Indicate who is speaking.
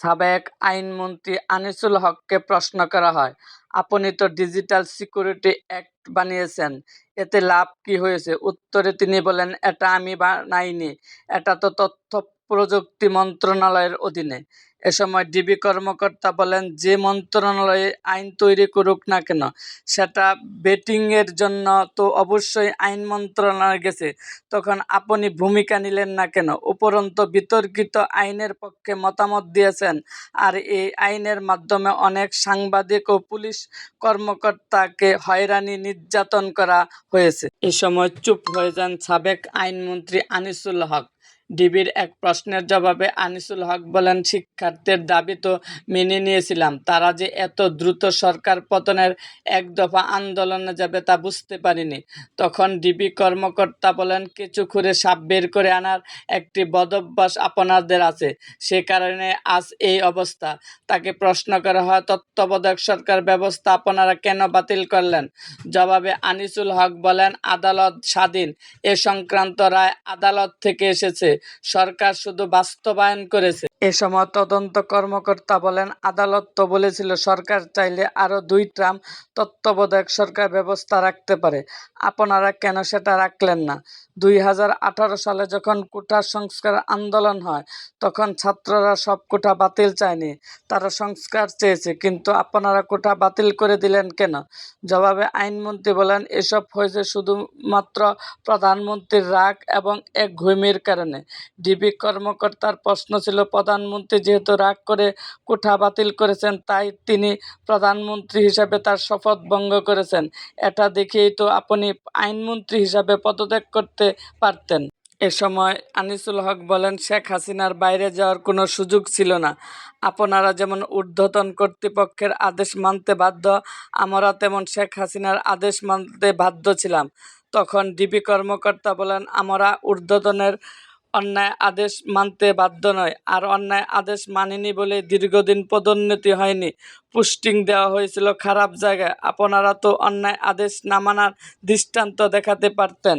Speaker 1: সাবেক আইনমন্ত্রী আনিসুল হককে প্রশ্ন করা হয়, আপনি তো ডিজিটাল সিকিউরিটি অ্যাক্ট বানিয়েছেন, এতে লাভ কি হয়েছে? উত্তরে তিনি বলেন, এটা আমি বানাইনি, এটা তো তথ্য প্রযুক্তি মন্ত্রণালয়ের অধীনে। এ সময় ডিবি কর্মকর্তা বলেন, যে মন্ত্রণালয়ে আইন তৈরি করুক না কেন, সেটা বেটিংয়ের জন্য তো অবশ্যই আইন মন্ত্রণালয় গেছে, তখন আপনি ভূমিকা নিলেন না কেন? উপরন্তু বিতর্কিত আইনের পক্ষে মতামত দিয়েছেন আর এই আইনের মাধ্যমে অনেক সাংবাদিক ও পুলিশ কর্মকর্তাকে হয়রানি নির্যাতন করা হয়েছে। এ সময় চুপ হয়ে যান সাবেক আইনমন্ত্রী আনিসুল হক। ডিবির এক প্রশ্নের জবাবে আনিসুল হক বলেন, শিক্ষার্থীর দাবি তো মেনে নিয়েছিলাম, তারা যে এত দ্রুত সরকার পতনের এক দফা আন্দোলনে যাবে তা বুঝতে পারিনি। তখন ডিবি কর্মকর্তা বলেন, কিছু খুঁড়ে সাপ বের করে আনার একটি বদভ্যাস আপনাদের আছে, সে কারণে আজ এই অবস্থা। তাকে প্রশ্ন করা হয়, তত্ত্বাবধায়ক সরকার ব্যবস্থা আপনারা কেন বাতিল করলেন? জবাবে আনিসুল হক বলেন, আদালত স্বাধীন, এ সংক্রান্ত রায় আদালত থেকে এসেছে, সরকার শুধু বাস্তবায়ন করেছে। এ সময় তদন্ত কর্মকর্তা বলেন, আদালত তো বলেছিল সরকার চাইলে আরও দুই ট্রাম তত্ত্বাবধায়ক সরকার ব্যবস্থা রাখতে পারে, আপনারা কেন সেটা রাখলেন না? দুই হাজার আঠারো সালে যখন কোটা সংস্কার আন্দোলন হয়, তখন ছাত্ররা সব কোটা বাতিল চায়নি, তারা সংস্কার চেয়েছে, কিন্তু আপনারা কোটা বাতিল করে দিলেন কেন? জবাবে আইনমন্ত্রী বলেন, এসব হয়েছে শুধুমাত্র প্রধানমন্ত্রীর রাগ এবং একগুঁয়েমির কারণে। ডিবি কর্মকর্তার প্রশ্ন ছিল, প্রধানমন্ত্রী যেহেতু রাগ করে কোটা বাতিল করেছেন, তাই তিনি প্রধানমন্ত্রী হিসাবে তার শপথ ভঙ্গ করেছেন, এটা দেখেই তো আপনি আইনমন্ত্রী হিসাবে পদত্যাগ করতে পারতেন। এ সময় আনিসুল হক বলেন, শেখ হাসিনার বাইরে যাওয়ার কোনো সুযোগ ছিল না। আপনারা যেমন ঊর্ধ্বতন কর্তৃপক্ষের আদেশ মানতে বাধ্য, আমরা তেমন শেখ হাসিনার আদেশ মানতে বাধ্য ছিলাম। তখন ডিবি কর্মকর্তা বলেন, আমরা ঊর্ধ্বতনের অন্যায় আদেশ মানতে বাধ্য নয় আর অন্যায় আদেশ মানিনি বলে দীর্ঘদিন পদোন্নতি হয়নি, পোস্টিং দেওয়া হয়েছিল খারাপ জায়গায়, আপনারা তো অন্যায় আদেশ না মানার দৃষ্টান্ত দেখাতে পারতেন।